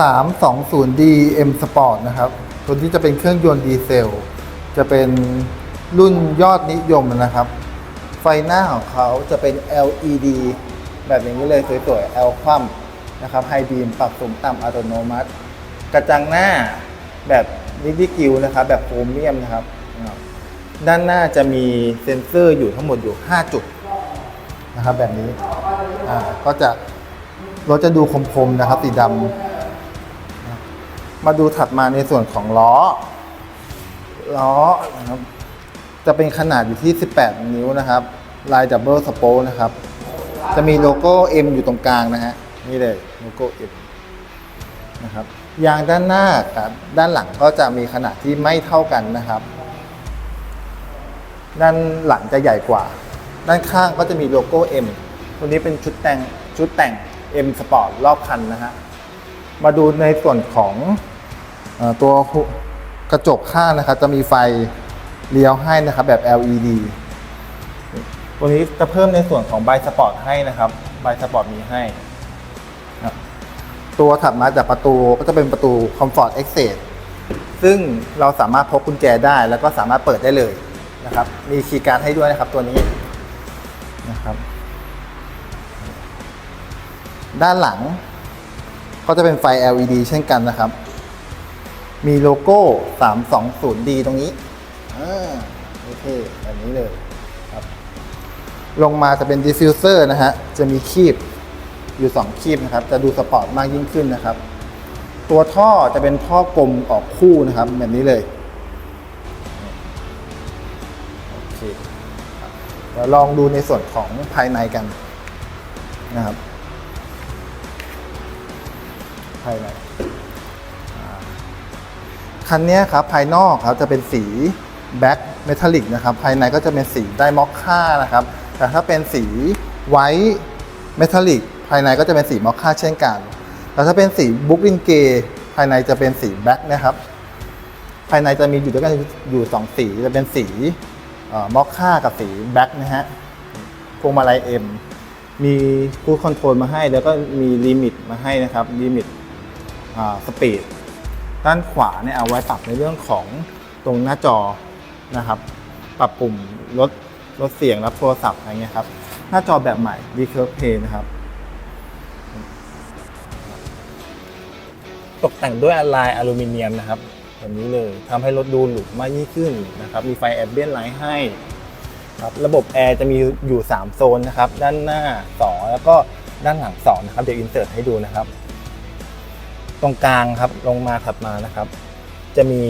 320D M Sport นะครับ ตัวนี้จะเป็นเครื่องยนต์ดีเซล จะเป็นรุ่นยอดนิยมนะครับ ไฟหน้าของเขาจะเป็น LED แบบอย่างนี้เลยสวยๆ L คว่ำนะครับไฮบีมปรับสูงต่ำอัตโนมัติ กระจังหน้าแบบนิติกิวนะครับ แบบโครเมียมนะครับ ด้านหน้าจะมีเซ็นเซอร์อยู่ทั้งหมดอยู่ 5 จุดนะครับแบบนี้อ่าก็จะรถจะดูคมๆนะครับสีดำ มาดูถัดมาในส่วนของล้อ ล้อนะครับจะเป็นขนาดอยู่ที่ 18 นิ้วนะครับลายดับเบิลสโปนะครับ จะมีโลโก้ M อยู่ตรงกลางนะฮะนี่เลยโลโก้ M นะครับยางด้านหน้ากับด้านหลังก็จะมีขนาดที่ไม่เท่ากันนะครับ ด้านหลังจะใหญ่กว่า ด้านข้างก็จะมีโลโก้ M ตัวนี้เป็นชุดแต่งชุดแต่ง M Sport รอบคันนะฮะมาดูในส่วนของ ตัวหุกระจกข้างนะครับ จะมีไฟเลี้ยวให้นะครับแบบ LED ตัวนี้จะเพิ่มในส่วนของไบสปอร์ตให้นะครับไบสปอร์ตมีให้นะครับตัวถัดมาจากประตูก็จะเป็นประตู Comfort Exit ซึ่งเราสามารถพกกุญแจได้ แล้วก็สามารถเปิดได้เลยนะครับ มีคีย์การ์ดให้ด้วยนะครับตัวนี้นะครับ ด้านหลังก็จะเป็นไฟ LED เช่นกันนะครับ มีโลโก้ 320D ตรงนี้อ่าโอเคแบบนี้เลยครับ ลงมาจะเป็นดิฟฟิวเซอร์นะฮะ จะมีคีบอยู่ 2 คีบนะครับ จะดูสปอร์ตมากยิ่งขึ้นนะครับ ตัวท่อจะเป็นท่อกลมออกคู่นะครับ แบบนี้เลยโอเคเดี๋ยวลองดูในส่วนของภายในกันนะครับ ภายใน คันนี้ครับภายนอกครับจะเป็นสีแบ็คเมทัลลิกนะครับภายในก็จะเป็นสีไดมอคค่านะครับแต่ถ้าเป็นสีไวท์เมทัลลิกภายในก็จะเป็นสีมอคค่าเช่นกันแต่ถ้าเป็นสีบุ๊กลินเกภายในจะเป็นสีแบ็คนะครับภายในจะมีอยู่ด้วยกันอยู่สองสีจะเป็นสีมอคค่ากับสีแบ็คนะฮะพวงมาลัยเอ็มมีคูดคอนโทรลมาให้แล้วก็มีลิมิตมาให้นะครับลิมิตสปีด ด้านขวาเนี่ยเอาไว้ปรับในเรื่องของตรงหน้าจอนะครับ ปรับปุ่มลดลดเสียงรับโทรศัพท์อะไรเงี้ยครับ หน้าจอแบบใหม่ d c u r v e Play นะครับ ตกแต่งด้วยลายอลูมิเนียมนะครับแบบนี้เลยทำให้รถดูหรูมากยิ่งขึ้นนะครับ มีไฟแอมเบียนไลท์ให้ครับระบบแอร์จะมีอยู่ 3 โซนนะครับ ด้านหน้า 2 แล้วก็ด้านหลัง 2 นะครับ เดี๋ยวอินเสิร์ตให้ดูนะครับ ตรงกลางครับลงมาถัดมานะครับ จะมี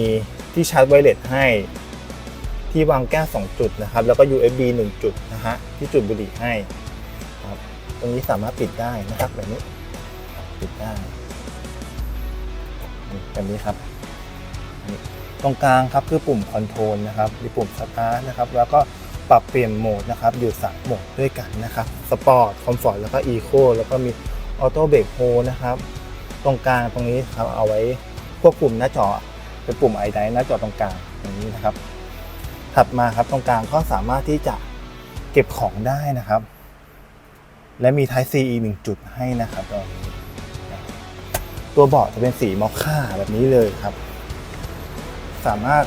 ที่ชาร์จไวเลสให้ ที่วางแก้ว2จุดนะครับ แล้วก็ USB 1 จุดนะฮะที่จุดบุหรี่ให้ครับตรงนี้สามารถปิดได้นะครับแบบนี้ปิดได้แบบนี้ครับ ตรงกลางครับคือปุ่มคอนโทรลนะครับมีปุ่มสตาร์ทนะครับ แล้วก็ปรับเปลี่ยนโหมดนะครับ อยู่สามโหมดด้วยกันนะครับสปอร์ตคอมฟอร์ตแล้วก็อีโคแล้วก็มีออโต้เบรกโฮนะครับ ตรงกลางตรงนี้ครับเอาไว้ควบคุมหน้าจอเป็นปุ่มไอไดหน้าจอตรงกลางอย่างนี้นะครับ ถัดมาครับตรงกลางก็สามารถที่จะเก็บของได้นะครับ และมี Type C อีกหนึ่งจุดให้นะครับตรงนี้ตัวเบาะจะเป็นสีมอคค่าแบบนี้เลยครับ สามารถ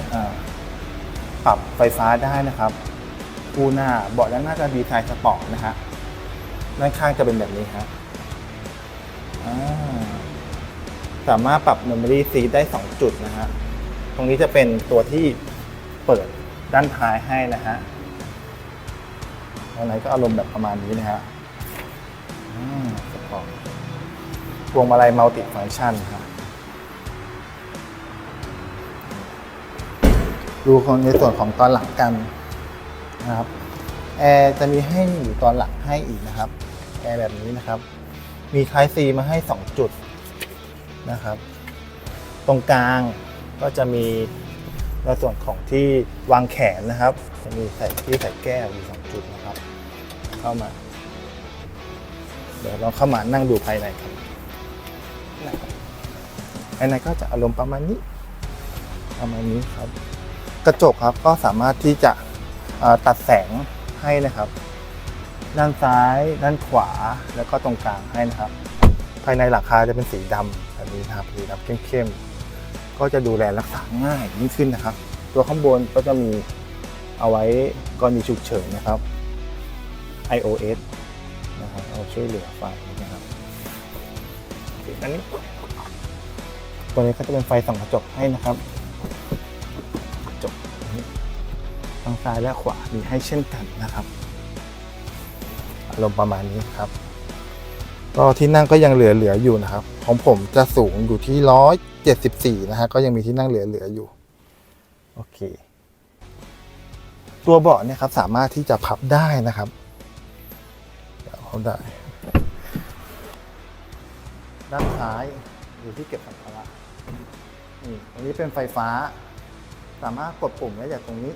ปรับไฟฟ้าได้นะครับคู่หน้าเบาะด้านหน้าจะดีไซน์สปอร์ตนะฮะด้านข้างจะเป็นแบบนี้ครับอ่า สามารถปรับ Memory Seat ได้ 2 จุดนะฮะ ตรงนี้จะเป็นตัวที่เปิดด้านท้ายให้นะฮะตรงไหนก็อารมณ์แบบประมาณนี้นะฮะอ่าสปอร์ตพวงมาลัยมัลติฟังก์ชันครับดูของในส่วนของตอนหลังกันนะครับ แอร์จะมีให้อยู่ตอนหลังให้อีกนะครับ แอร์แบบนี้นะครับ มีคลายซีมาให้ 2 จุด นะครับ ตรงกลางก็จะมีในส่วนของที่วางแขนนะครับ จะมีใส่ที่ใส่แก้วอยู่สองจุดนะครับ เข้ามา เดี๋ยวเราเข้ามานั่งดูภายในกันภายในก็จะอารมณ์ประมาณนี้ ประมาณนี้ครับ กระจกครับก็สามารถที่จะตัดแสงให้นะครับ ด้านซ้าย ด้านขวาแล้วก็ตรงกลางให้นะครับ ภายในหลังคาจะเป็นสีดำแบบนี้นะครับสีดำเข้มๆก็จะดูแลรักษาง่ายยิ่งขึ้นนะครับ ตัวข้างบนก็จะมีเอาไว้กรณีฉุกเฉินนะครับ iOS นะครับเอาช่วยเหลือไฟนะครับอันนี้ตัวนี้ก็จะเป็นไฟส่องกระจกให้นะครับกระจกทางซ้ายและขวามีให้เช่นกันนะครับอารมณ์ประมาณนี้ครับ ก็ที่นั่งก็ยังเหลือๆอยู่นะครับ ของผมจะสูงอยู่ที่ร้อยเจ็ดสิบสี่นะฮะก็ยังมีที่นั่งเหลือๆอยู่โอเค ตัวเบาะเนี่ยครับสามารถที่จะพับได้นะครับเดี๋ยวเขาได้ ด้านซ้ายอยู่ที่เก็บสัมภาระนี่ตรงนี้เป็นไฟฟ้า สามารถกดปุ่มได้จากตรงนี้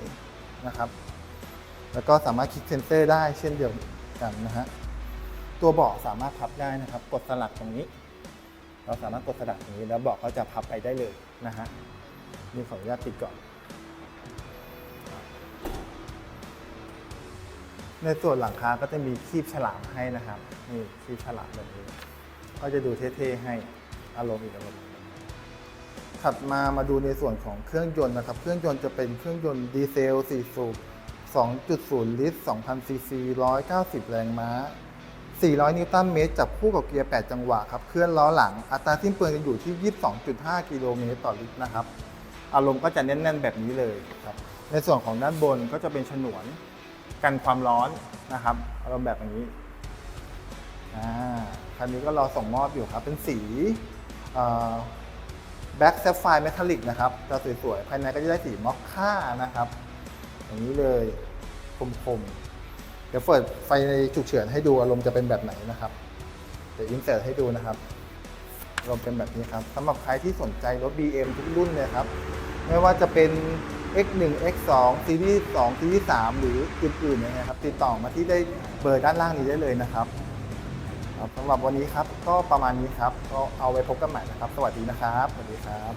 นะครับ แล้วก็สามารถคลิกเซนเซอร์ได้เช่นเดียวกันนะฮะ ตัวเบาะสามารถพับได้นะครับ กดสลักตรงนี้ เราสามารถกดสลักตรงนี้ แล้วเบาะก็จะพับไปได้เลยนะฮะนี่ขออนุญาตติดก่อน ในส่วนหลังคาก็จะมีคีบฉลามให้นะครับนี่คีบฉลามแบบนี้ ก็จะดูเท่ๆให้อารมณ์อีกอารมณ์ถัดมามาดูในส่วนของเครื่องยนต์นะครับ เครื่องยนต์จะเป็นเครื่องยนต์ดีเซล 4 สูบ 2.0 ลิตร 2,000 ซีซี 190 แรงม้า 400 นิวตันเมตรจับคู่กับเกียร์ 8 จังหวะครับ เคลื่อนล้อหลัง อัตราสิ้นเปลืองจะอยู่ที่ 22.5 กิโลเมตรต่อลิตรนะครับ อารมณ์ก็จะแน่น ๆ แบบนี้เลยครับ ในส่วนของด้านบนก็จะเป็นฉนวนกันความร้อนนะครับ อารมณ์แบบนี้อ่าคันนี้ก็รอส่งมอบอยู่ครับ เป็นสีแบ็กแซฟไฟร์เมทัลลิกนะครับ จะสวย ๆ ภายในก็จะได้สีมอคค่านะครับ อย่างนี้เลยคมๆ เดี๋ยวเปิดไฟในฉุกเฉินให้ดูอารมณ์จะเป็นแบบไหนนะครับ เดี๋ยวอินเสิร์ตให้ดูนะครับอารมณ์เป็นแบบนี้ครับสำหรับใครที่สนใจรถ BM ทุกรุ่นเลยครับ ไม่ว่าจะเป็น X1 X2 ซีรีส์2ซีรีส์3หรืออื่นๆนะครับ ติดต่อมาที่ได้เบอร์ด้านล่างนี้ได้เลยนะครับครับสำหรับวันนี้ครับก็ประมาณนี้ครับ ก็เอาไว้พบกันใหม่นะครับ สวัสดีนะครับ สวัสดีครับ